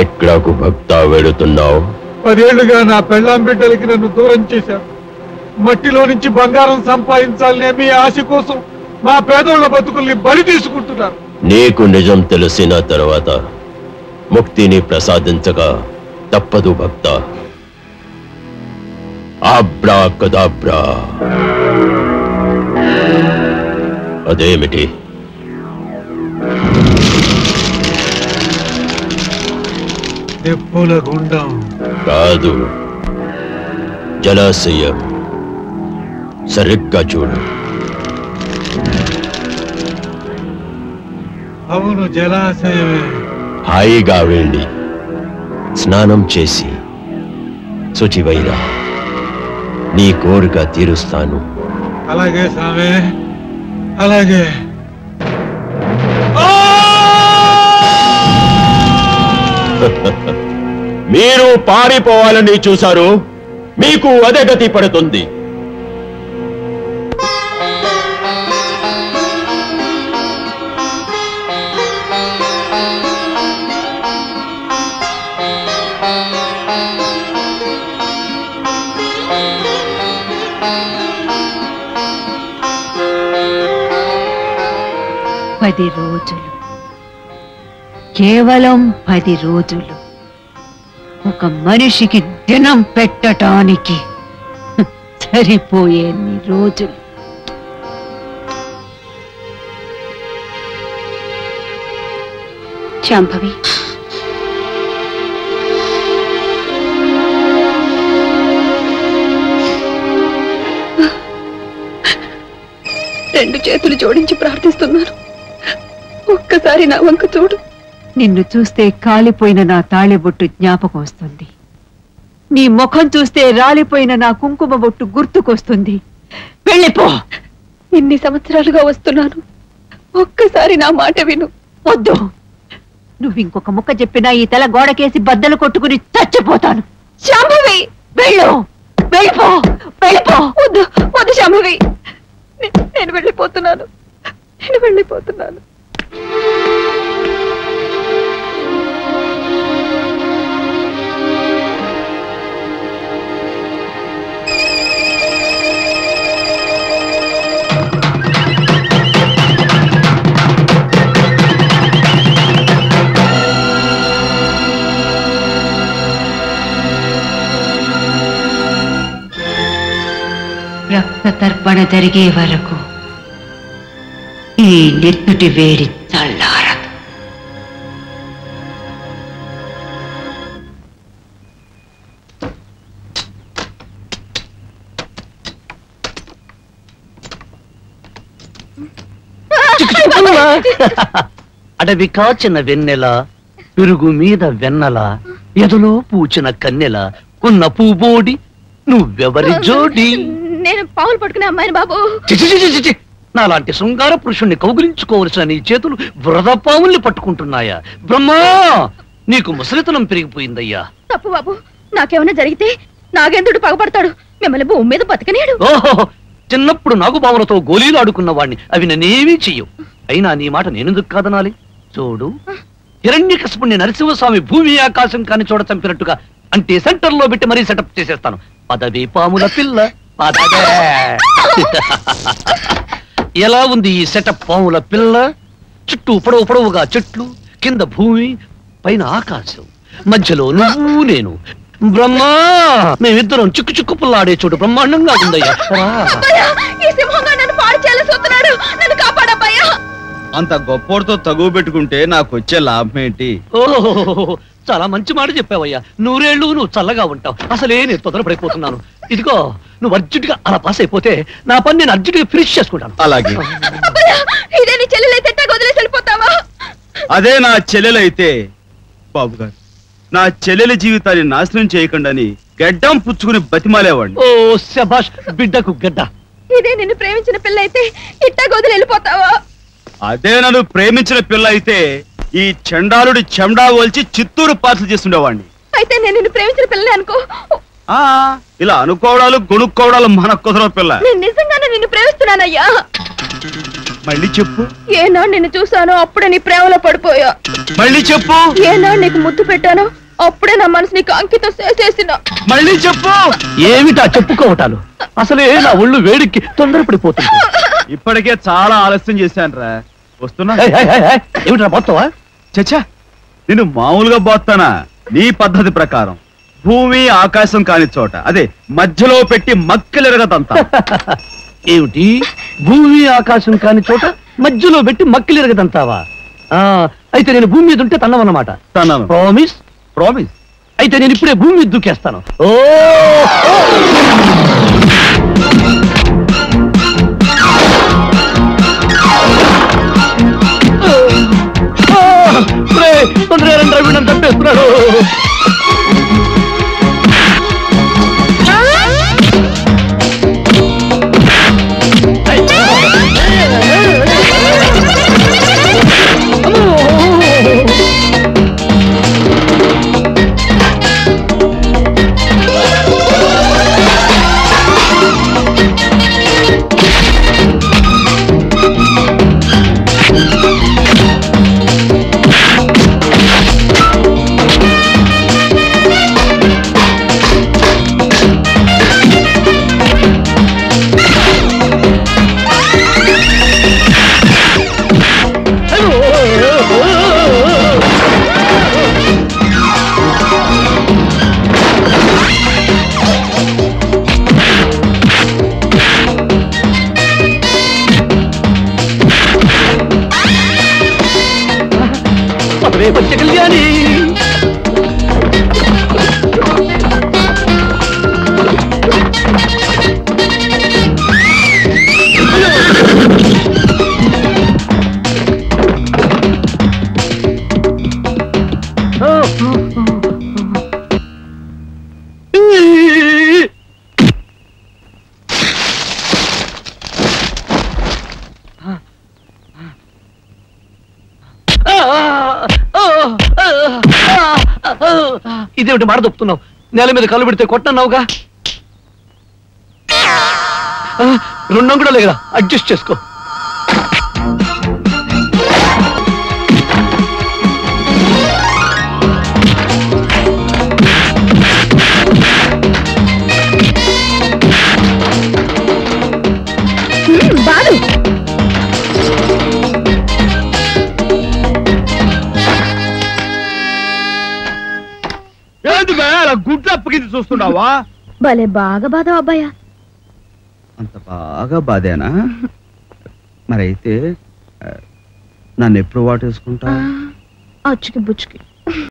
ఎక్కడకు భక్త వెడుతున్నావు పదేళ్ళుగా నా పెళ్ళాం బిడ్డలకి నన్ను దూరం చేశారు మట్టిలో నుంచి బంగారం సంపాదించాలనే మీ ఆశ కోసం మా పేదోళ్ళ బతుకుల్ని బలి తీసుకుంటున్నారు. నీకు నిజం తెలిసిన తర్వాత ముక్తిని ప్రసాదించక తప్పదు భక్త. ఆబ్రా కదాబ్రా అదేమిటి? నిప్పుల గుండం. కాదు. జలాశయం. సరిగ్గా చూడు. అవును జలాశయమే. హాయిగా వెళ్ళి స్నానం చేసి శుచివైరా నీ కోరిక తీరుస్తాను. అలాగే స్వామి అలాగే. మీరు పారిపోవాలని చూశారు మీకు అదే గతి పడుతుంది. పది రోజులు. కేవలం పది రోజులు. ఒక మనిషికి దినం పెట్టటానికి సరిపోయే సరిపోయేన్ని రోజులు. శాంభవి. రెండు చేతులు జోడించి ప్రార్థిస్తున్నాను ఒక్కసారి నా వంక చూడు. నిన్ను చూస్తే కాలిపోయిన నా తాళిబొట్టు జ్ఞాపకం వస్తుంది. నీ ముఖం చూస్తే రాలిపోయిన నా కుంకుమ బొట్టు గుర్తుకొస్తుంది. వెళ్ళిపో. ఇన్ని సంవత్సరాలుగా వస్తున్నాను. ఒక్కసారి నా మాట విను. వద్దు. నువ్వు ఇంకొక ముక్క చెప్పినా ఈ తల గోడకేసి బద్దలు కొట్టుకుని చచ్చిపోతాను. శాంభవి! వెళ్ళు. వెళ్ళిపో. వెళ్ళిపో. వద్దు. వద్దు శాంభవి. నేను వెళ్ళిపోతున్నాను. నేను వెళ్ళిపోతున్నాను. తర్పణ జరిగే వరకు ఈ నిత్తుటి వేడి చల్లారదు. అడవి కాచిన వెన్నెల పెరుగు మీద వెన్నెల ఎదలో పూచిన కన్నెల ఉన్న పూబోడి నువ్వెవరి జోడి? నేను పావులు పట్టుకునే అమ్మాయిని బాబు. నాలాంటి శృంగార పురుషుణ్ణి కౌగిలించుకోవలసిన నీ చేతులు వృధ పాముల్ని పట్టుకుంటున్నాయా? బ్రహ్మా నీకు ముసలితనం పెరిగిపోయిందయ్యా. తప్పు బాబు నాకేమైనా జరిగితే నాగేంద్రుడు పగపడతాడు. మిమ్మల్ని భూమి మీద బతకనేడు ఓహో చిన్నప్పుడు నాగుబావులతో గోళీలు ఆడుకున్న వాణ్ణి అవి నన్నేమీ చెయ్యవు. అయినా నీ మాట నేనెందుకు కాదనాలి? చూడు. హిరణ్యకశపుణ్ణి నరసింహస్వామి భూమి ఆకాశం కాని చోట చంపినట్టుగా అంటే సెంటర్లో పెట్టి మరీ సెటప్ చేసేస్తాను. పదవి పాముల పిల్ల. ఎలా ఉంది ఈ సెటప్ పాముల పిల్ల? చుట్టూ పొడవు పొడవుగా చెట్లు కింద భూమి పైన ఆకాశం. మధ్యలో నువ్వు నేను. బ్రహ్మా మేమిద్దరం చిక్కు చిక్కు పుల్లాడే చోటు బ్రహ్మాండంగా ఉందయ్యా. అంత గొప్పోడితో తగువ పెట్టుకుంటే నాకు వచ్చే లాభం ఏంటి ఓహో చాలా మంచి మాట చెప్పావయ్యా. నూరేళ్ళు నువ్వు చల్లగా ఉంటావు. అసలే నేను తొందరపడిపోతున్నాను ఇదిగో నువ్వు అర్జెంటుగా అలా పాస్ అయిపోతే నా పని నేను అర్జెంటుగా ఫినిష్ చేసుకుంటాను. అలాగే. అదే నా చెల్లెలైతే బాబు గారు నా చెల్లెల జీవితాన్ని నాశనం చేయకుండాని గడ్డం పుచ్చుకుని బతిమాలేవాడిని. ఓ శభాష్ బిడ్డకు గడ్డ. ఇదే నిన్ను ప్రేమించిన పిల్ల అయితే ఇట్టాగ వదిలి వెళ్ళిపోతావా? అదే నన్ను ప్రేమించిన పిల్ల అయితే ఈ చండాలుడి చెండా ఓల్చి చిత్తూరు పార్సల్ చేస్తుండేవాడిని. అయితే నేను నిన్ను ప్రేమించిన పిల్లని అనుకో. ఆ ఇలా అనుకోవడాలు కొనుక్కోవడాలు మన కుదరవు పిల్ల. నేను నిజంగానే నిన్ను ప్రేమిస్తున్నానయ్యా. మళ్ళీ చెప్పు. ఏనాడు నిన్ను చూసానో అప్పుడే నీ ప్రేమలో పడిపోయా. మళ్ళీ చెప్పు. ఏనాడు నీకు ముద్దు పెట్టానో అప్పుడే నా మనసు నీకు అంకితం చేసేసిన. మళ్ళీ చెప్పు. ఏమిటా చెప్పుకోవటాలు? అసలే నా ఒళ్ళు వేడికి తొందరపడిపోతుంది. ఇప్పటికే చాలా ఆలస్యం చేశాను రా వస్తున్నా? ఏయ్, ఏయ్, ఏయ్, ఏయ్, ఏమిటా మొత్తమా? చచ్చా. నేను మామూలుగా పోతానా నీ పద్ధతి ప్రకారం. భూమి ఆకాశం కాని చోట. అదే మధ్యలో పెట్టి మక్కలెరగదంతా. ఏమిటి? భూమి ఆకాశం కాని చోట మధ్యలో పెట్టి మక్కిలిరగదంతావా? ఆ, అయితే నేను భూమి మీద ఉంటే తన్నమన్నమాట తన్నాను. ప్రామిస్ ప్రామిస్ అయితే నేను ఇప్పుడే భూమి మీద దూకేస్తాను ఓ! అదే పంచ కళ్యాణి Ah! ఇదేమిటి మాట దొప్పుతున్నావు నేల మీద కళ్ళు పెడితే కొట్టన్నావుగా ఆ, కూడా లేదా అడ్జస్ట్ చేసుకో. గుడ్ల అప్పగించి చూస్తున్నావా? భలే బాగా బాధ అబ్బాయా. అంత బాగా బాధేనా? మరైతే నన్ను ఎప్పుడు వాటేసుకుంటా అచ్చుకి బుచ్చుకి.